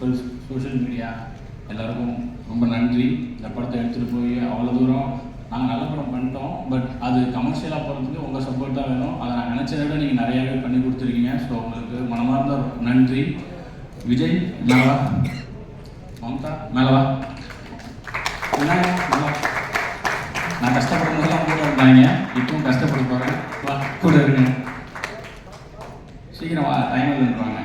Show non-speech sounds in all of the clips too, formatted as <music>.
Social media எல்லாருக்கும் ரொம்ப நன்றி. இந்த படத்தை எடுத்துகிட்டு போய் அவ்வளோ தூரம் நாங்கள் நல்ல படம் பண்ணிட்டோம். பட் அது கமர்ஷியலாக போகிறதுக்கு உங்கள் சப்போர்ட் தான் வேணும். அதை நான் நினச்சதை விட நீங்கள் நிறையாவே பண்ணி கொடுத்துருக்கீங்க. ஸோ உங்களுக்கு மனமார்ந்த நன்றி. விஜய் மேலவா மம்தா மேலவா நான் கஷ்டப்படும் போதெல்லாம் கூட இருந்தாங்க இப்பவும் கஷ்டப்பட போகிறேன் வா கூட இருங்க. சீக்கிரம் வா டைம் இல்லைன்றாங்க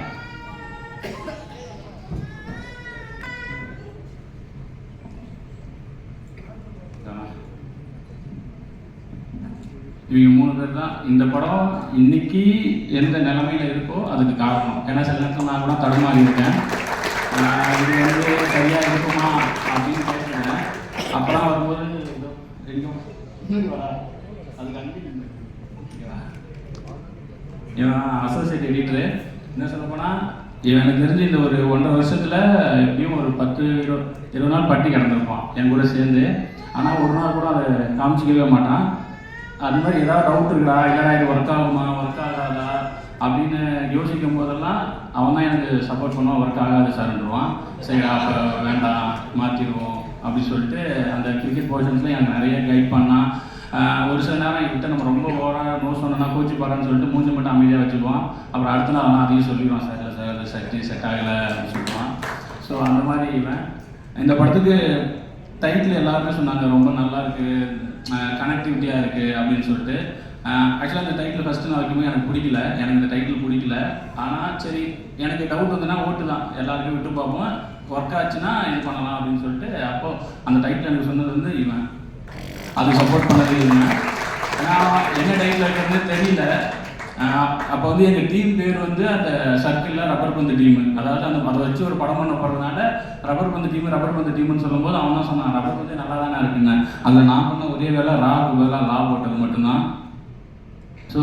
இவங்க மூணு பேர் தான். இந்த படம் இன்னைக்கு எந்த நிலமையில் இருக்கோ அதுக்கு காரணம். ஏன்னா சில நேரத்தில் நான் கூட தடுமாறி இருக்கேன் இது வந்து சரியா இருக்குமா அப்படின்னு கேட்டேன் அப்பெல்லாம் வரும்போது இவன் அசோசியேட் எடிட்டரு என்ன சொல்ல போனால் எனக்கு தெரிஞ்சு இந்த ஒரு ஒன்றரை வருஷத்தில் எப்படியும் ஒரு பத்து இருபது இருபது நாள் பட்டி கிடந்திருப்பான். என் கூட சேர்ந்து. ஆனால் ஒரு நாள் கூட அதை காமிச்சிக்கவே மாட்டான். அது மாதிரி ஏதாவது டவுட் இருக்குதா இல்லைடா இது ஒர்க் ஆகுமா ஒர்க் ஆகாதா அப்படின்னு யோசிக்கும் போதெல்லாம் அவன் தான் எனக்கு சப்போர்ட் பண்ணுவான் ஒர்க் ஆகாது சார்ன்றான் சரி அப்போ வேண்டாம் மாற்றிடுவோம் அப்படின்னு சொல்லிட்டு அந்த கிரிக்கெட் போர்ஷன்ஸில் எனக்கு நிறைய கைட் பண்ணான். ஒரு சில நேரம் என்கிட்ட நம்ம ரொம்ப ஓவராக நோ சொன்னா கோச்சு பாருன்னு சொல்லிட்டு மூஞ்சி மட்டும் அமைதியாக வச்சுக்குவோம் அப்புறம் அடுத்த நாள் ஆனால் அதையும் சொல்லிடுவான் சார் இல்லை சார் அது செட் செட் ஆகலை அப்படின்னு சொல்லுவான் ஸோ அந்த மாதிரி இவன். இந்த படத்துக்கு டைட்டில் எல்லாருமே சொன்னாங்க ரொம்ப நல்லா இருக்குது கனெக்டிவிட்டியாக இருக்குது அப்படின்னு சொல்லிட்டு. ஆக்சுவலாக அந்த டைட்டில் ஃபஸ்ட்டு நான் வைக்கும்போது எனக்கு பிடிக்கல. எனக்கு இந்த டைட்டில் பிடிக்கல. ஆனால் சரி எனக்கு டவுட் வந்துன்னா ஓட்டு தான். எல்லாருக்கும் விட்டு பார்ப்போம். ஒர்க் ஆச்சுன்னா இது பண்ணலாம் அப்படின்னு சொல்லிட்டு அப்போது அந்த டைட்டில் எனக்கு சொன்னது வந்து இவன். அது சப்போர்ட் பண்ணது இவன் ஏன்னா என்ன டைட்டில் இருக்கிறது தெரியல. அப்போ வந்து எங்கள் டீம் பேர் வந்து அந்த சர்க்கிளில் ரப்பர் பந்து டீம் அதாவது அந்த அதை வச்சு ஒரு படம் பண்ண போகிறதுனால ரப்பர் பந்து டீம் ரப்பர் பந்து டீம்னு சொல்லும்போது அவன் தான் சொன்னான் ரப்பர் பந்து நல்லா தானே இருக்குங்க. அதில் நான் பண்ண ஒரே வேலை ராக்கு வேலை லா போட்டது மட்டும்தான். ஸோ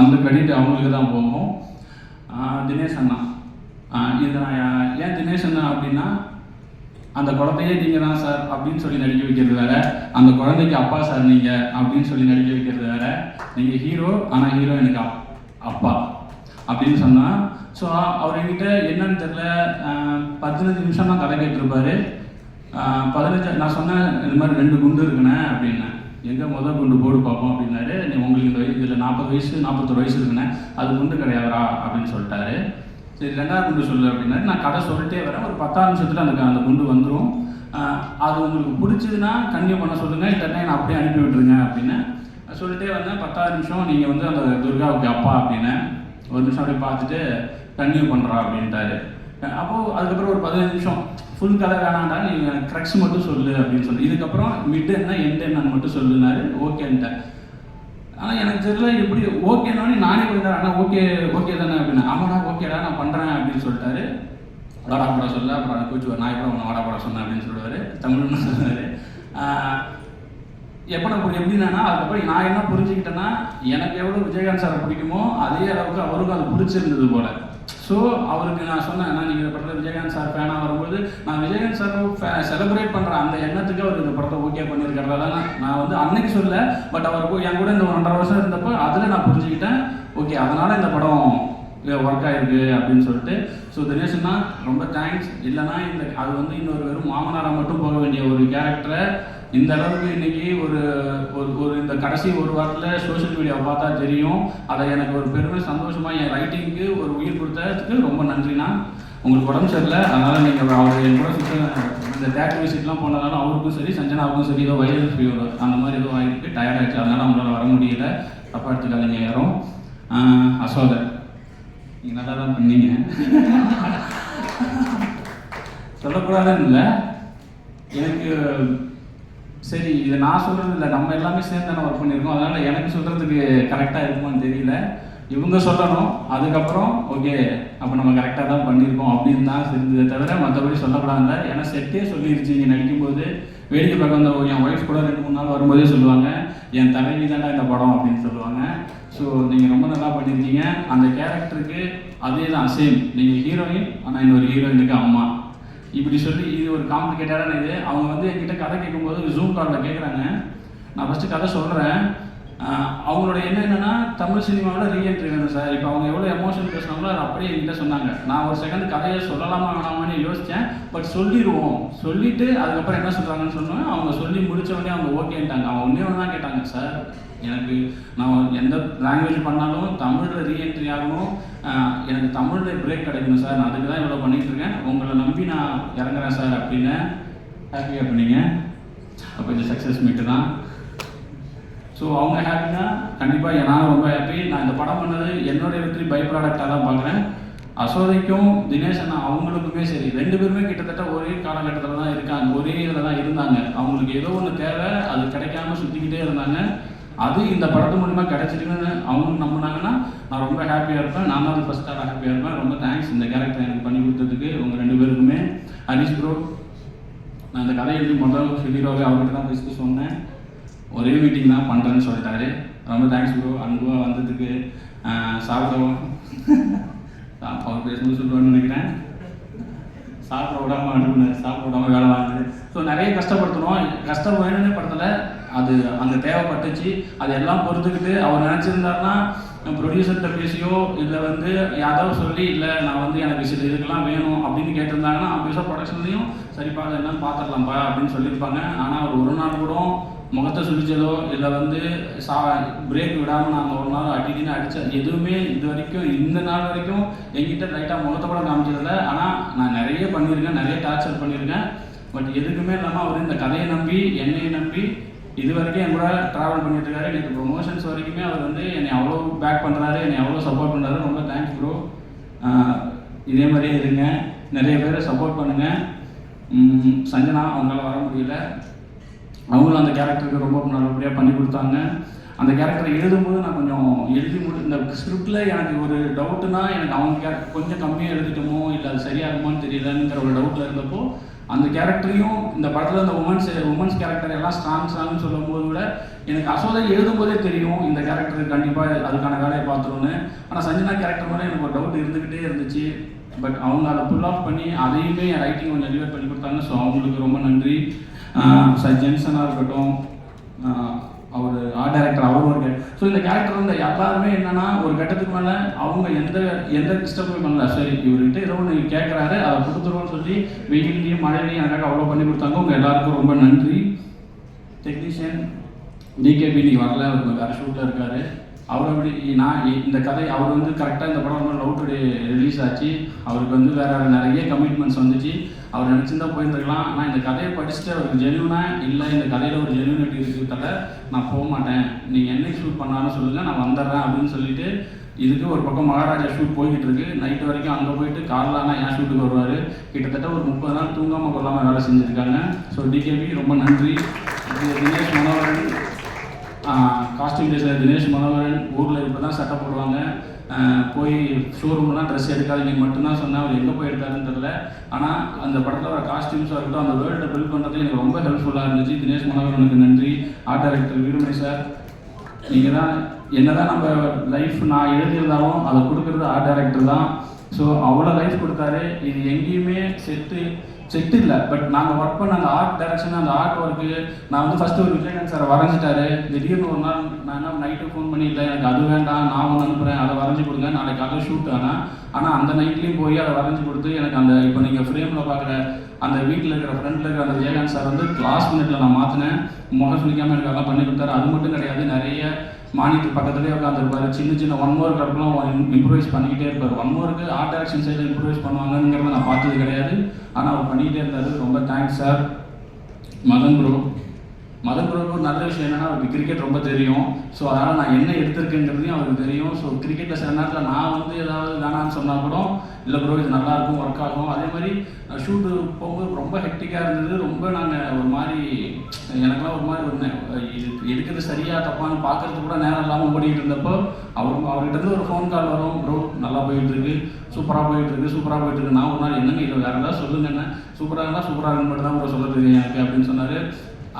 அந்த கிரெடிட் அவங்களுக்கு தான் போகும். தினேஷ் அண்ணா. இதை நான் ஏன் தினேஷ் அண்ணா அப்படின்னா அந்த குழந்தையே நீங்கள் தான் சார் அப்படின்னு சொல்லி நடிக்க வைக்கிறது வேற. அந்த குழந்தைக்கு அப்பா சார் நீங்கள் அப்படின்னு சொல்லி நடிக்க வைக்கிறது வேற. நீங்கள் ஹீரோ ஆனால் ஹீரோ எனக்கு அப்பா அப்படின்னு சொன்னால் ஸோ அவர் என்னன்னு தெரில பதினஞ்சு நிமிஷம் தான் கதை கேட்டிருப்பாரு. பதினஞ்சு நான் சொன்னேன் இந்த மாதிரி ரெண்டு குண்டு இருக்குண்ணே அப்படின்னேன் எங்கே முதல் குண்டு போடு பார்ப்போம் அப்படின்னாரு. உங்களுக்கு இந்த வயசு இதில் நாற்பது வயசு நாற்பத்தொரு வயசு இருக்குண்ணே. அது குண்டு கிடையாதுடா அப்படின்னு சொல்லிட்டாரு. சரி ரெண்டாவது குண்டு சொல்லு அப்படின்னாரு. நான் கதை சொல்லிட்டே வரேன். ஒரு பத்தாறு நிமிஷத்துல அந்த அந்த குண்டு வந்துடும் அது உங்களுக்கு பிடிச்சதுன்னா கன்னியூ பண்ண சொல்லுங்கள் இல்லைன்னா நான் அப்படியே அனுப்பி விட்டுருங்க அப்படின்னு சொல்லிட்டே வந்தேன். பத்தாவது நிமிஷம் நீங்கள் வந்து அந்த துர்காவுக்கு அப்பா அப்படின்னு ஒரு நிமிஷம் அப்படியே பார்த்துட்டு கன்டினியூ பண்ணுறா அப்படின்ட்டாரு. அப்போது அதுக்கப்புறம் ஒரு பதினஞ்சு நிமிஷம் ஃபுல் கதை வேணாண்டா நீ க்ரக்ஸ் மட்டும் சொல்லு அப்படின்னு சொல்லி. இதுக்கப்புறம் மிட் என்ன எண்ட் என்னன்னு மட்டும் சொல்லுனாரு. ஓகேன்ட்டேன் ஆனால் எனக்கு தெரியல எப்படி ஓகேனானே நானே கொடுத்தாரு ஆனால் ஓகே ஓகே தானே அப்படின்னு. ஆமாடா ஓகேடா நான் பண்ணுறேன் அப்படின்னு சொல்லிட்டாரு. வாடா போட சொல்ல அப்புறம் கூச்சு நான் கூட உன்னை வாடா போட சொன்னேன் அப்படின்னு சொல்லுவார். தமிழ்னு சொன்னார் எப்போ நான் எப்படின்னா அதுக்கப்புறம் நான் என்ன புரிஞ்சுக்கிட்டேன்னா எனக்கு எவ்வளோ விஜயகாந்த் சாரை பிடிக்குமோ அதே அளவுக்கு அவருக்கும் அது பிடிச்சிருந்தது போல். ஸோ அவருக்கு நான் சொன்னேன் நான் நீங்கள் இந்த படத்தில் விஜயகாந்த் சார் ஃபேனாக வரும்போது நான் விஜயகாந்த் சார் செலிப்ரேட் பண்ணுற அந்த எண்ணத்துக்கு அவர் இந்த படத்தை ஓகே பண்ணியிருக்கிறதா நான் நான் வந்து அன்னைக்கு சொல்ல பட் அவர் என் கூட இந்த ஒன்றரை வருஷம் இருந்தப்போ அதில் நான் புரிஞ்சுக்கிட்டேன் ஓகே அதனால் இந்த படம் ஒர்க் ஆயிருக்கு அப்படின்னு சொல்லிட்டு. ஸோ தினேஷன்னா ரொம்ப தேங்க்ஸ் இல்லைனா இந்த அது வந்து இன்னொரு வெறும் மாமனாராக மட்டும் போக வேண்டிய ஒரு கேரக்டரை இந்த அளவுக்கு இன்னைக்கு ஒரு ஒரு ஒரு இந்த கடைசி ஒரு வாரத்தில் சோஷியல் மீடியாவை பார்த்தா தெரியும். அதை எனக்கு ஒரு பெருமை சந்தோஷமாக என் ரைட்டிங்க்கு ஒரு உயிர் கொடுத்ததுக்கு ரொம்ப நன்றிண்ணா. உங்களுக்கு உடம்பு சரியில்லை அதனால் நீங்கள் அவர் என் கூட சுற்ற இந்த தேட்டர் விசிட்லாம் போனதால அவருக்கும் சரி சஞ்சனாவுக்கும் சரி ஏதோ வைரல் ஃபீவர் அந்த மாதிரி ஏதோ ஆகிருக்கு டயர்ட் ஆயிடுச்சு அதனால் அவங்களால வர முடியல. தப்பாக எடுத்துக்காதீங்க யாரும் ஆஹ் அசோகர் நீங்கள் நல்லா தான் பண்ணீங்க. <laughs> சொல்லக்கூடாதுன்னு இல்லை. எனக்கு சரி இதை நான் சொல்கிறது இல்லை. நம்ம எல்லாமே சேர்ந்து தானே ஒர்க் பண்ணியிருக்கோம். அதனால் எனக்கு சொல்கிறதுக்கு கரெக்டாக இருக்குமான்னு தெரியல. இவங்க சொல்லணும். அதுக்கப்புறம் ஓகே அப்போ நம்ம கரெக்டாக தான் பண்ணியிருக்கோம் அப்படின்னு தான் இருந்ததே தவிர மற்றபடி சொல்லக்கூடாது ஏன்னா செட்டே சொல்லிருச்சு. இங்கே நடிக்கும்போது வேடிக்கை பார்க்க வந்த என் ஒய்ஃப் கூட ரெண்டு மூணு நாள் வரும்போதே சொல்லுவாங்க என் தலைவி தானே இந்த படம் அப்படின்னு சொல்லுவாங்க. ஸோ நீங்கள் ரொம்ப நல்லா பண்ணியிருக்கீங்க. அந்த கேரக்டருக்கு அதே தான் சேம் நீங்கள் ஹீரோயின் ஆனால் இன்னொரு ஹீரோயினுக்கு அம்மா. இப்படி சொல்லி இது ஒரு காம்ப்ளிகேட்டடான இது. அவங்க வந்து என்கிட்ட கதை கேட்கும்போது ஜூம் காலில் கேட்குறாங்க நான் ஃபஸ்ட்டு கதை சொல்கிறேன் அவங்களோட எண்ணம் என்னன்னா தமிழ் சினிமாவில் ரீஎன்ட்ரி வேணும் சார். இப்போ அவங்க எவ்வளோ எமோஷன் பேசுனாங்களோ அதை அப்படியே என்கிட்ட சொன்னாங்க. நான் ஒரு செகண்ட் கதையை சொல்லலாமா வேணாமான்னு யோசித்தேன் பட் சொல்லிடுவோம். சொல்லிட்டு அதுக்கப்புறம் என்ன சொல்கிறாங்கன்னு சொன்னாங்க அவங்க சொல்லி முடிச்ச உடனே அவங்க ஓகேன்ட்டாங்க அவங்க ஒன்றே ஒன்று தான் கேட்டாங்க சார். எனக்கு நான் எந்த லாங்குவேஜ் பண்ணாலும் தமிழில் ரீஎன்ட்ரி ஆகணும். எனக்கு தமிழில் பிரேக் கிடைக்கணும் சார். நான் அதுக்கு தான் இவ்வளோ பண்ணிகிட்ருக்கேன் இருக்கேன் உங்களை நம்பி நான் இறங்குறேன் சார் அப்படின்னு ஹாப்பியாக பண்ணீங்க அப்போ இது சக்ஸஸ் மீட்டு தான். ஸோ அவங்க ஹாப்பினா கண்டிப்பாக நானும் ரொம்ப ஹாப்பி நான் இந்த படம் பண்ணது என்னுடைய வெற்றி பை ப்ராடக்டாக தான் பார்க்குறேன் அசோதைக்கும் தினேஷ் அண்ணா அவங்களுக்குமே சரி ரெண்டு பேருமே கிட்டத்தட்ட ஒரே காலகட்டத்தில் தான் இருக்காங்க ஒரே இதில் தான் இருந்தாங்க. அவங்களுக்கு ஏதோ ஒன்று தேவை அது கிடைக்காம சுற்றிக்கிட்டே இருந்தாங்க. அது இந்த படத்து மூலிமா கிடைச்சிருக்குன்னு அவங்க நம்பினாங்கன்னா நான் ரொம்ப ஹாப்பியாக இருப்பேன். நான் தான் ஃபஸ்ட் ஸ்டார் ஹாப்பியாக இருப்பேன். ரொம்ப தேங்க்ஸ் இந்த கேரக்டர் எனக்கு பண்ணி கொடுத்ததுக்கு உங்கள் ரெண்டு பேருக்குமே. ஹரிஷ் ப்ரோ நான் இந்த கதை எழுதி முதல் ஹீரோவை அவர்கிட்ட தான் பேசிட்டு சொன்னேன். ஒரே மீட்டிங் தான் பண்ணுறேன்னு சொல்லிட்டாரு. ரொம்ப தேங்க்ஸ் ப்ரோ அன்புவாக வந்ததுக்கு ஆஹ் சாப்பிடவும் அவர் பேசும்போது சொல்லுவான்னு நினைக்கிறேன். சாப்பிட விடாம அனுப்புனார். சாப்பிட விடாம வேலை வாங்குது ஸோ நிறைய கஷ்டப்படுத்தணும் கஷ்டம் வேணும்னே படத்தில். அது அங்கே தேவைப்பட்டுச்சு. அது எல்லாம் பொறுத்துக்கிட்டு அவர் நினச்சிருந்தாருன்னா ப்ரொடியூசர்கிட்ட பேசியோ இல்லை வந்து யாராவது சொல்லி இல்லை நான் வந்து எனக்கு சில இதுக்கெல்லாம் வேணும் அப்படின்னு கேட்டிருந்தாங்கன்னா ஆஃபீஸாக ப்ரொடக்ஷன்லையும் சரிப்பா என்னன்னு பார்த்துடலாம்ப்பா அப்படின்னு சொல்லியிருப்பாங்க. ஆனால் அவர் ஒரு நாள் கூட முகத்தை சுழிச்சதோ இல்லை வந்து சா பிரேக் விடாமல் நாங்கள் ஒரு நாள் அடிக்கடின்னு அடிச்ச எதுவுமே இது வரைக்கும் இந்த நாள் வரைக்கும் என்கிட்ட லைட்டாக முகத்தை கூட காமிச்சதில்ல. ஆனால் நான் நிறைய பண்ணியிருக்கேன் நிறைய டார்ச்சர் பண்ணியிருக்கேன். பட் எதுக்குமே இல்லாமல் அவர் இந்த கதையை நம்பி என்னையை நம்பி இது வரைக்கும் என் கூட ட்ராவல் பண்ணிட்டு இருக்காரு எனக்கு ப்ரொமோஷன்ஸ் வரைக்குமே அவர் வந்து என்னை அவ்வளோ பேக் பண்ணுறாரு என்னை அவ்வளோ சப்போர்ட் பண்ணுறாரு ரொம்ப தேங்க்ஸ் ப்ரோ இதே மாதிரியே இருங்க. நிறைய பேரை சப்போர்ட் பண்ணுங்கள் சஞ்சனா அவங்களால வர முடியல. அவங்களும் அந்த கேரக்டருக்கு ரொம்ப நல்லபடியாக பண்ணி கொடுத்தாங்க. அந்த கேரக்டரை எழுதும்போது நான் கொஞ்சம் எழுதி முடி இந்த ஸ்கிரிப்டில் எனக்கு ஒரு டவுட்டுனா எனக்கு அவங்க கேரக்டர் கொஞ்சம் கம்மியாக எழுதிட்டோமோ இல்லை அது சரியாகுமான்னு தெரியலங்கிற ஒரு டவுட்டில் இருந்தப்போ அந்த கேரக்டரையும் இந்த படத்தில் அந்த உமன்ஸ் உமன்ஸ் கேரக்டர் எல்லாம் ஸ்ட்ராங் ஸ்ட்ராங்னு சொல்லும் போது விட எனக்கு அசோதை எழுதும்போதே தெரியும் இந்த கேரக்டர் கண்டிப்பாக அதுக்கான வேலையை பார்த்துருன்னு ஆனால் சஞ்சனா கேரக்டர் மேலே எனக்கு ஒரு டவுட் இருந்துக்கிட்டே இருந்துச்சு. பட் அவங்க அதை ஃபுல் ஆஃப் பண்ணி அதையுமே என் ரைட்டிங் கொஞ்சம் டெலிவர் பண்ணி கொடுத்தாங்க. ஸோ அவங்களுக்கு ரொம்ப நன்றி. சார் ஜென்சனாக இருக்கட்டும் அவர் ஆர்ட் டைரக்டர் அவரும் இருக்காரு ஸோ இந்த கேரக்டர் வந்து எல்லாருமே என்னன்னா ஒரு கட்டத்துக்கு மேலே அவங்க எந்த எந்த டிஸ்டர்பும் பண்ணல. சரி இவர்கிட்ட ஏதோ ஒன்று கேட்குறாரு அதை கொடுத்துருவோம்னு சொல்லி வெயிலையும் மழையிலையும் எனக்காக அவ்வளோ பண்ணி கொடுத்தாங்க. உங்கள் எல்லாருக்கும் ரொம்ப நன்றி. டெக்னீஷியன் டிகேபி இன்னைக்கு வரல அவர் வேறு ஷூட்டில் இருக்காரு. அவர் அப்படி நான் இந்த கதை அவர் வந்து கரெக்டாக இந்த படம் லவ் டுடே ரிலீஸ் ஆச்சு. அவருக்கு வந்து வேற நிறைய கமிட்மெண்ட்ஸ் வந்துச்சு. அவர் நினச்சிருந்தா போயிருந்துருக்கலாம். ஆனால் இந்த கதையை படிச்சுட்டு அவருக்கு ஜென்யூனா இல்லை இந்த கதையில் ஒரு ஜென்யூனிட்டி இருக்கிறதால நான் போக மாட்டேன். நீங்கள் என்னைக்கு ஷூட் பண்ணாலும் சொல்லுங்கள் நான் வந்துடுறேன் அப்படின்னு சொல்லிட்டு இதுக்கு ஒரு பக்கம் மகாராஜா ஷூட் போய்கிட்டு இருக்கு. நைட்டு வரைக்கும் அங்கே போயிட்டு காரில் ஆனால் என் ஷூட்டுக்கு வருவார்? கிட்டத்தட்ட ஒரு முப்பது நாள் தூங்காமல் கொள்ளாமல் வேலை செஞ்சுருக்காங்க. ஸோ டிகேபி ரொம்ப நன்றி. இது தினேஷ் மனோகரன் காஸ்டியூம் டிசைனர் தினேஷ் மனோகரன் ஊரில் இப்போ தான் சட்டை போடுவாங்க. போய் ஷோரூம்லாம் ட்ரெஸ் எடுக்காதீங்க. மட்டும்தான் சொன்னேன் அவர் எங்கே போய் எடுத்தாருன்னு தெரில ஆனால் அந்த படத்தில் வர காஸ்டியூம்ஸாக இருக்கட்டும் அந்த வேர்ல்டை பில்ட் பண்ணுறது எனக்கு ரொம்ப ஹெல்ப்ஃபுல்லாக இருந்துச்சு. தினேஷ் மனோகரனுக்கு நன்றி. ஆர்ட் டைரக்டர் வீரமணி சார் நீங்கள் தான் என்ன தான் நம்ம லைஃப் நான் எழுதியிருந்தாலும் அதை கொடுக்குறது ஆர்ட் டைரக்டர் தான். ஸோ அவ்வளோ லைஃப் கொடுத்தாரு. இது எங்கேயுமே செட்டு செட்டு இல்லை. பட் நாங்கள் ஒர்க் பண்ண அந்த ஆர்ட் டைரக்ஷன் அந்த ஆர்ட் ஒர்க்கு நான் வந்து ஃபஸ்ட்டு ஒரு விஜயகாந்த் சார் வரைஞ்சிட்டாரு. திடீர்னு ஒரு நாள் நான் என்ன நைட்டு ஃபோன் பண்ணி எனக்கு அது வேண்டாம் நான் ஒன்று அனுப்புகிறேன் அதை வரைஞ்சி கொடுங்க நாளைக்கு அதை ஷூட் ஆனால் ஆனால் அந்த நைட்லேயும் போய் அதை வரைஞ்சி கொடுத்து எனக்கு அந்த இப்போ நீங்கள் ஃப்ரேமில் பார்க்குற அந்த வீட்டில் இருக்கிற ஃப்ரெண்டில் இருக்கிற அந்த விஜயகாந்த் சார் வந்து கிளாஸ் மினிட்ல நான் மாற்றினேன் முகம் சுழிக்காமல் எனக்கு அதெல்லாம் பண்ணி கொடுத்தாரு. அது மட்டும் கிடையாது நிறைய மானிட்டர் பக்கத்துலேயே உட்காந்துருப்பாரு சின்ன சின்ன ஒன் மோர் கப்பெல்லாம் இம்ப்ரூவைஸ் பண்ணிக்கிட்டே இருப்பார். ஒன் மோருக்கு ஆர்ட் ஆக்ஷன் சைடில் இம்ப்ரூவைஸ் பண்ணுவாங்கங்கிறத நான் பார்த்தது கிடையாது. ஆனால் அவர் பண்ணிக்கிட்டே இருந்தார். ரொம்ப thanks sir Madan bro Madan ஒரு நல்ல விஷயம் என்னன்னா அவருக்கு கிரிக்கெட் ரொம்ப தெரியும். ஸோ அதனால் நான் என்ன எடுத்திருக்கேங்கிறதையும் அவருக்கு தெரியும். ஸோ கிரிக்கெட்டில் சில நேரத்தில் நான் வந்து ஏதாவது வேணான்னு சொன்னால் கூட இல்லை ப்ரோ இது நல்லா இருக்கும் ஒர்க் ஆகும். அதே மாதிரி ஷூட்டு போகும்போது ரொம்ப ஹெக்டிக்காக இருந்தது. ரொம்ப நாங்கள் ஒரு மாதிரி எனக்கெல்லாம் ஒரு மாதிரி இருந்தேன் இது எடுக்கிறது சரியாக தப்பான்னு பார்க்கறதுக்கு கூட நேரம் இல்லாமல் ஓடிக்கிட்டு இருந்தப்போ அவர் அவர்கிட்ட ஒரு ஃபோன் கால் வரும். ப்ரோ நல்லா போயிட்டு இருக்கு. சூப்பராக போயிட்டு இருக்கு சூப்பராக போயிட்டு இருக்கு. நான் ஒரு நாள் என்னங்க இது? வேறு ஏதாவது சொல்லுங்க என்ன சூப்பராக இருந்தால் சூப்பராக இருந்து மட்டும் தான் ப்ரோ சொல்ல தெரியும் எனக்கு அப்படின்னு சொன்னார்.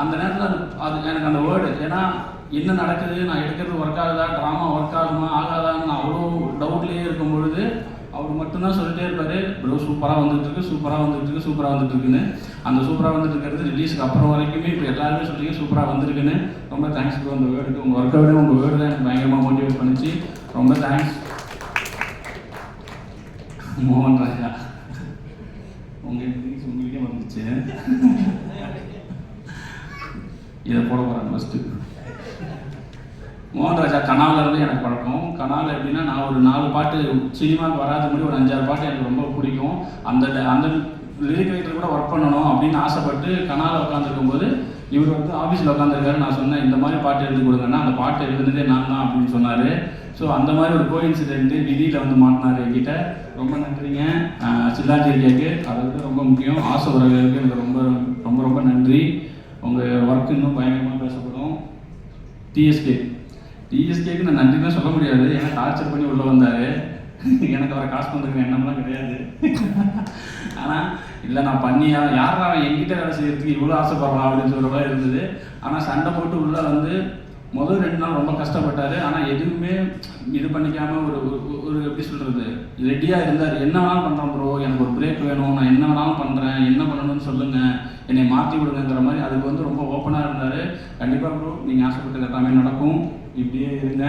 அந்த நேரத்தில் அது அது எனக்கு அந்த வேர்டு ஏன்னா என்ன நடக்குது நான் எடுக்கிறது ஒர்க் ஆகுதா ட்ராமா ஒர்க் ஆகுமா ஆகாதான்னு நான் அவ்வளோ டவுட்லேயே இருக்கும் பொழுது அவர் மட்டும்தான் சொல்லிட்டே இருப்பாரு இவ்வளோ சூப்பராக வந்துட்டுருக்கு சூப்பராக வந்துட்டுருக்கு சூப்பராக வந்துட்டுருக்குன்னு. அந்த சூப்பராக வந்துட்டு இருக்கிறது ரிலீஸ்க்கு அப்புறம் வரைக்குமே இப்போ எல்லாருமே சொல்லிங்க சூப்பராக வந்திருக்குன்னு. ரொம்ப தேங்க்ஸ் ப்ரோ அந்த வேர்டுக்கு உங்கள் ஒர்க்கை விட உங்கள் வேர்டு தான் எனக்கு பயங்கரமாக மோட்டிவேட் பண்ணிச்சு. ரொம்ப தேங்க்ஸ் மோகன் ராஜா. உங்கள் உங்களுக்கே வந்துச்சு இதை போட போகிறேன் ஃபஸ்ட்டு மோகன் ராஜா இருந்து எனக்கு பழக்கம். கனால் எப்படின்னா நான் ஒரு நாலு பாட்டு சினிமாவுக்கு வராத மாதிரி ஒரு அஞ்சாறு பாட்டு எனக்கு ரொம்ப பிடிக்கும். அந்த அந்த லிரிக் ரைட்டர் கூட ஒர்க் பண்ணணும் அப்படின்னு ஆசைப்பட்டு கனால உட்காந்துருக்கும் போது இவர் வந்து ஆஃபீஸில் உட்காந்துருக்காரு நான் சொன்னேன் இந்த மாதிரி பாட்டு எழுதி கொடுங்கன்னா அந்த பாட்டு எழுதுனதே நான் தான் அப்படின்னு சொன்னார். ஸோ அந்த மாதிரி ஒரு கோயின்சிடென்ட்டு விதியில் வந்து மாட்டினார் என்கிட்ட. ரொம்ப நன்றிங்க. சில்லாஞ்சேரியாவுக்கு அதை விட ரொம்ப முக்கியம். ஆசை உறவுகளுக்கு எனக்கு ரொம்ப ரொம்ப ரொம்ப நன்றி. உங்கள் ஒர்க் இன்னும் பயங்கரமாக பேசப்படும். டிஎஸ்கே டிஎஸ்கேக்கு நான் நன்றி தான் சொல்ல முடியாது. ஏன்னா டார்ச்சர் பண்ணி உள்ளே வந்தார். எனக்கு அவரை காசு பண்ணுற எண்ணம்லாம் கிடையாது. ஆனால் இல்லை நான் பண்ணியா யாரா அவன் என்கிட்ட வேலை செய்யறதுக்கு இவ்வளோ ஆசைப்படுறான் அப்படின்னு சொல்கிற மாதிரி இருந்தது. ஆனால் சண்டை போட்டு உள்ளே வந்து முதல் ரெண்டு நாள் ரொம்ப கஷ்டப்பட்டாரு. ஆனால் எதுவுமே இது பண்ணிக்காம ஒரு ஒரு- எப்படி சொல்கிறது ரெடியாக இருந்தார். என்ன வேணாலும் பண்ணுறேன் ப்ரோ எனக்கு ஒரு பிரேக் வேணும். நான் என்ன வேணாலும் பண்ணுறேன் என்ன பண்ணணும்னு சொல்லுங்கள் என்னை மாற்றி விடுங்கிற மாதிரி அதுக்கு வந்து ரொம்ப ஓப்பனாக இருந்தார். கண்டிப்பாக ப்ரோ நீங்கள் ஆசைப்பட்டது எல்லாமே நடக்கும். இப்படியே இருங்க.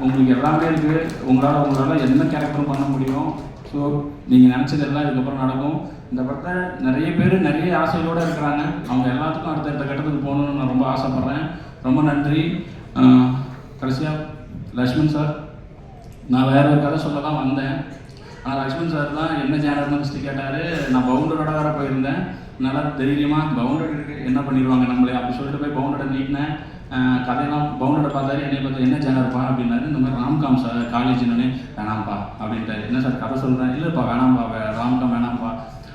உங்களுக்கு எல்லாமே இருக்குது உங்களால் உங்களால் என்ன கேரக்டரும் பண்ண முடியும். ஸோ நீங்கள் நினச்சது எல்லாம் இதுக்கப்புறம் நடக்கும். இந்த படத்தை நிறைய பேர் நிறைய ஆசைகளோடு இருக்கிறாங்க. அவங்க எல்லாத்துக்கும் அடுத்த அடுத்த கட்டத்துக்கு போகணும்னு நான் ரொம்ப ஆசைப்பட்றேன். ரொம்ப நன்றி. கடைசியாக லக்ஷ்மண் சார் நான் வேற ஒரு கதை சொல்ல தான் வந்தேன். ஆனால் லக்ஷ்மண் சார் தான் என்ன சேனல்னு ஃபஸ்ட்டு கேட்டார். நான் பவுண்டரோட வேற போயிருந்தேன். நல்லா தைரியமாக பவுண்டட் இருக்குது என்ன பண்ணிடுவாங்க நம்மளே? அப்படி சொல்லிட்டு போய் பவுண்டரை நீட்டினேன். கதையெல்லாம் பவுண்டரை பார்த்தாரு என்னை பார்த்து என்ன சேனல்ப்பா அப்படின்னாரு இந்த மாதிரி ராம்காம் சார் காலேஜ் நானே வேணாம்ப்பா அப்படின்ட்டாரு. என்ன சார் கதை சொல்கிறேன் இல்லைப்பா வேணாம்ப்பா ராம்காம் வேணாம்ப்பா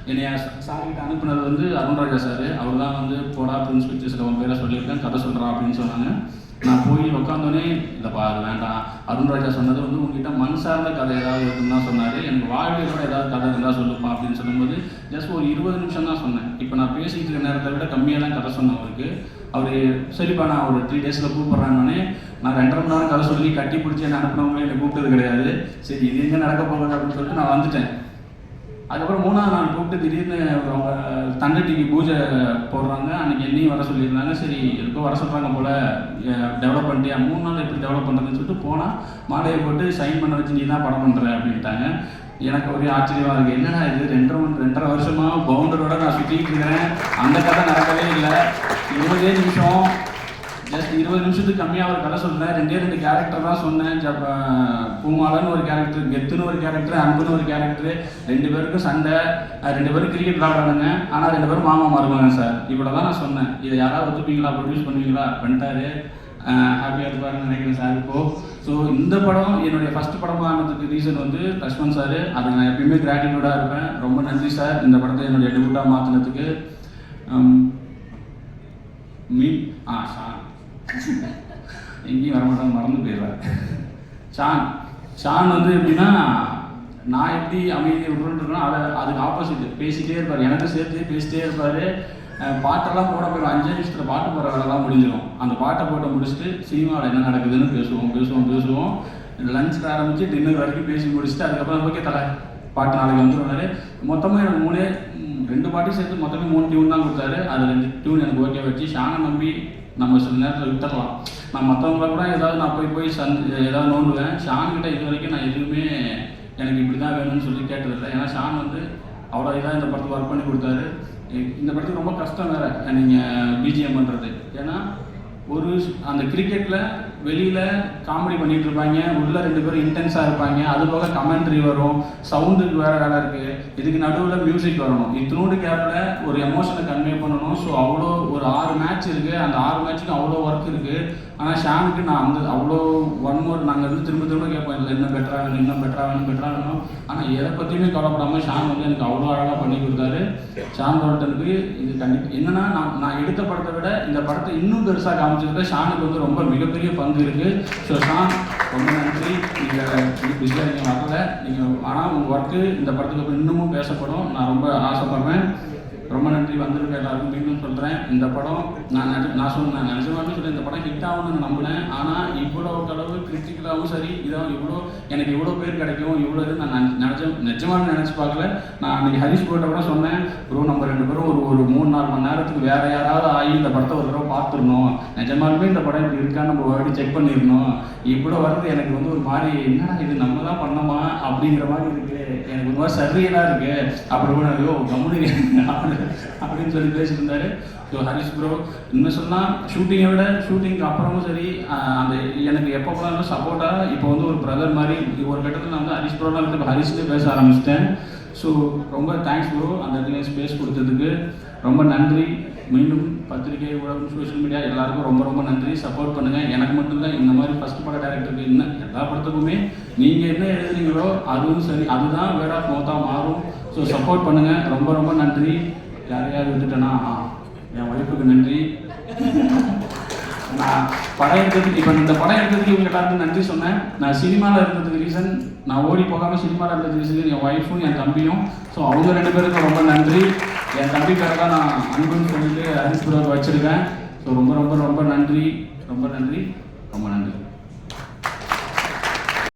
என்னைய சார் அனுப்புனது வந்து அருண்ராஜா சார். அவர் தான் வந்து போடா பிரின்ஸ் பிக்சர்ஸில் உன் பேரை சொல்லியிருக்கேன் கதை சொல்கிறான் அப்படின்னு சொன்னாங்க. நான் போய் உட்காந்தோன்னே இல்லைப்பா அது வேண்டாம். அருண்ராஜா சொன்னது வந்து உங்ககிட்ட மண் சார்ந்த கதை ஏதாவது இருக்குன்னு தான் சொன்னார். எனக்கு வாழ்க்கையோட ஏதாவது கதை இருந்தால் சொல்லுப்பா அப்படின்னு சொல்லும்போது ஜஸ்ட் ஒரு இருபது நிமிஷம் தான் சொன்னேன். இப்போ நான் பேசிக்கிட்டு இருக்க நேரத்தை விட கம்மியாக தான் கதை சொன்னேன் அவருக்கு. அவர் சரிப்பா நான் ஒரு த்ரீ டேஸில் கூப்பிட்றாங்கன்னே நான் ரெண்டரை மணி நேரம் கதை சொல்லி கட்டி பிடிச்சி என்ன அனுப்பினவங்களே என்னை கூப்பிட்டது கிடையாது. சரி இது எங்கே நடக்க போகுது? அப்படின்னு சொல்லிட்டு நான் வந்துட்டேன். அதுக்கப்புறம் மூணாவது நாள் கூப்பிட்டு திடீர்னு அவங்க தண்டை டிவி பூஜை போடுறாங்க. அன்னைக்கு என்னையும் வர சொல்லியிருந்தாங்க. சரி எதுக்கோ வர சொல்கிறாங்க போல் டெவலப் பண்ணிட்டியா? மூணு நாள் எப்படி டெவலப் பண்ணுறதுன்னு சொல்லிட்டு போனால் மாலையை போட்டு சைன் பண்ண வச்சு நீ தான் படம் பண்ணுற அப்படின்ட்டாங்க. எனக்கு ஒரே ஆச்சரியமாக இருக்குது என்னடா இது? ரெண்டரை மணி ரெண்டரை வருஷமாக பவுண்டரோட நான் சுற்றிக்கிட்டு இருக்கிறேன். அந்த கதை நடக்கவே இல்லை. இருபதே நிமிஷம். ஜஸ்ட் இருபது நிமிஷத்துக்கு கம்மியாக ஒரு கதை சொன்னேன். ரெண்டே ரெண்டு கேரக்டர் தான் சொன்னேன். பூமாலன்னு ஒரு கேரக்டர் கெத்துன்னு ஒரு கேரக்டர் அன்புன்னு ஒரு கேரக்டர் ரெண்டு பேருக்கும் சண்டை. ரெண்டு பேரும் கிரிக்கெட் விளாடுறானுங்க ஆனால் ரெண்டு பேரும் மாமா மருமகன் சார் இவ்வளோ தான் நான் சொன்னேன். இதை யாராவது ஒத்துப்பீங்களா? ப்ரொடியூஸ் பண்ணுவீங்களா? பண்ணிட்டாரு. ஹாப்பியாக இருப்பாருன்னு நினைக்கிறேன் சார் இப்போது ஸோ இந்த படம் என்னுடைய ஃபர்ஸ்ட் படமாக ஆனதுக்கு ரீசன் வந்து லக்ஷ்மண் சார் அதுக்கு நான் எப்பயுமே கிராட்டிடியூடாக இருப்பேன். ரொம்ப நன்றி சார் இந்த படத்தை என்னுடைய டெபியூட்டாக மாற்றினதுக்கு மீ ஆ சார் எங்கேயும் வர மாட்டாங்க மறந்து போயிடுறாரு. ஷான் ஷான் வந்து எப்படின்னா நான் எப்படி அமைதியை விட்டுருக்கேனோ அதை அதுக்கு ஆப்போசிட் பேசிட்டே இருப்பார். எனக்கு சேர்த்து பேசிட்டே இருப்பார். பாட்டெல்லாம் போட போயிடும். அஞ்சு நிமிஷத்தில் பாட்டு போகிற வேலைலாம் முடிஞ்சிடும் அந்த பாட்டை போட்டு முடிச்சுட்டு சினிமாவில் என்ன நடக்குதுன்னு பேசுவோம் பேசுவோம் பேசுவோம். லஞ்சில் ஆரம்பித்து டின்னர் வரைக்கும் பேசி முடிச்சுட்டு அதுக்கப்புறம் ஓகே தலை பாட்டு நாளைக்கு வந்துருவாரு மொத்தமாக எனக்கு மூணே ரெண்டு பாட்டையும் சேர்த்து மொத்தமே மூணு டியூன் தான் கொடுத்தாரு. அது ரெண்டு டியூன் எனக்கு ஓகே வச்சு ஷானை நம்பி நம்ம சில நேரத்தில் விட்டுறலாம். நான் மற்றவங்கள கூட ஏதாவது நான் போய் போய் சந் ஏதாவது நோண்டுவேன். ஷான் கிட்ட இது வரைக்கும் நான் எதுவுமே எனக்கு இப்படி தான் வேணும்னு சொல்லி கேட்டதில்லை. ஏன்னா ஷான் வந்து அவ்வளோ இதாக இந்த படத்துக்கு ஒர்க் பண்ணி கொடுத்தாரு. இந்த படத்துக்கு ரொம்ப கஷ்டம் வேறு நீங்கள் பிஜிஎம் பண்ணுறது ஏன்னா ஒரு அந்த கிரிக்கெட்டில் வெளியில் காமெடி பண்ணிகிட்டு இருப்பாங்க உள்ளே ரெண்டு பேரும் இன்டென்ஸாக இருப்பாங்க. அது போக கமெண்ட்ரி வரும் சவுண்டுக்கு வேறு வேலை இருக்குது இதுக்கு நடுவில் மியூசிக் வரணும். இத்தினோடு கேப்பில் ஒரு எமோஷனை கன்வே பண்ணணும். ஸோ அவ்வளோ ஒரு ஆறு மேட்ச் இருக்குது அந்த ஆறு மேட்ச்சுக்கு அவ்வளோ ஒர்க் இருக்குது ஆனால் ஷானுக்கு நான் அந்த அவ்வளோ ஒன் மோர் நாங்கள் வந்து திரும்ப திரும்ப கேட்போம். இல்லை இன்னும் பெட்டராக வேணும் இன்னும் பெட்டராக வேணும் பெட்டராக வேணும். ஆனால் எதை பற்றியுமே கவலைப்படாமல் ஷான் வந்து எனக்கு அவ்வளோ அழகாக பண்ணி கொடுத்தாரு. ஷான் ரோல்டனுக்கு இது கண்டிப்பாக என்னன்னா நான் நான் எடுத்த படத்தை விட இந்த படத்தை இன்னும் பெருசாக காமிச்சதுல ஷானுக்கு வந்து ரொம்ப மிகப்பெரிய பங்கு இருக்குது ஸோ ஷான் ரொம்ப நன்றி. நீங்கள் பிஸியாக நீங்கள் வரல நீங்கள் ஆனால் உங்கள் ஒர்க்கு இந்த படத்துக்கு இன்னமும் பேசப்படும். நான் ரொம்ப ஆசைப்படுறேன் ரொம்ப நன்றி வந்திருக்க எல்லாருக்கும். மீண்டும் சொல்கிறேன் இந்த படம் நான் நான் சொன்னேன் நிஜமாவே சொல்ல இந்த படம் ஹிட் ஆகும்னு நம்பினேன் ஆனால் இவ்வளோ அளவு கிரிட்டிக்கலாகவும் சரி இதான் இவ்வளோ எனக்கு இவ்வளோ பேர் கிடைக்கும் இவ்வளோ இது நான் நினச்ச நினைச்ச நிஜமாக நினச்சி பார்க்கல. நான் அன்றைக்கி ஹரிஷ் போட்ட கூட சொன்னேன் ப்ரோ நம்ம ரெண்டு பேரும் ஒரு ஒரு மூணு நாலு மணி நேரத்துக்கு வேறு யாராவது ஆகி இந்த படத்தை ஒரு தடவை பார்த்துடணும். நிஜமாலுமே இந்த படம் இப்படி இருக்கான்னு நம்ம வாட்டி செக் பண்ணிடணும். இவ்வளோ வர்றது எனக்கு வந்து ஒரு மாதிரி என்னடா இது நம்ம தான் பண்ணோமா? அப்படிங்கிற மாதிரி இருக்கு. எனக்கு ஒரு மாதிரி சரியலாக இருக்கு. அப்படி கூட ஐயோ கம்முனு அப்படின்னு சொல்லி பேசியிருந்தாரு. ஸோ ஹரிஷ் ப்ரோ இன்னும் சொன்னால் ஷூட்டிங்கை விட ஷூட்டிங்க்கு அப்புறமும் சரி அந்த எனக்கு எப்போ போனாலும் சப்போர்ட்டாக இப்போ வந்து ஒரு பிரதர் மாதிரி ஒரு கட்டத்தில் நான் வந்து ஹரிஷ் ப்ரோலாம் வந்து ஹரிஷ்லேயே பேச ஆரம்பிச்சிட்டேன். ஸோ ரொம்ப தேங்க்ஸ் ப்ரோ அந்த இடத்துல ஸ்பேஸ் கொடுத்ததுக்கு. ரொம்ப நன்றி. மீண்டும் பத்திரிகை ஊடகம் சோஷியல் மீடியா எல்லாருக்கும் ரொம்ப ரொம்ப நன்றி. சப்போர்ட் பண்ணுங்கள் எனக்கு மட்டும்தான் இந்த மாதிரி ஃபஸ்ட் பட டேரக்டருக்கு என்ன எல்லா படத்துக்குமே நீங்கள் என்ன எழுதுறீங்களோ அதுவும் சரி அதுதான் வேற மோத்தாக மாறும். ஸோ சப்போர்ட் பண்ணுங்கள் ரொம்ப ரொம்ப நன்றி. யாரையாவது விட்டுட்டேன்னா என் ஒய்ஃபுக்கு நன்றி. நான் படம் எடுத்ததுக்கு இப்போ இந்த படம் எடுத்ததுக்கு இவங்க எல்லாருக்கும் நன்றி சொன்னேன். நான் சினிமாவில் இருந்ததுக்கு ரீசன் நான் ஓடி போகாமல் சினிமாவில் இருந்ததுக்கு ரீசன் என் ஒய்ஃபும் என் தம்பியும். ஸோ அவங்க ரெண்டு பேருக்கும் ரொம்ப நன்றி. என் தம்பி நான் அன்புன்னு சொல்லிட்டு ஹரிஸ்புரம் வச்சுருக்கேன். ஸோ ரொம்ப ரொம்ப ரொம்ப நன்றி. ரொம்ப நன்றி. ரொம்ப நன்றி.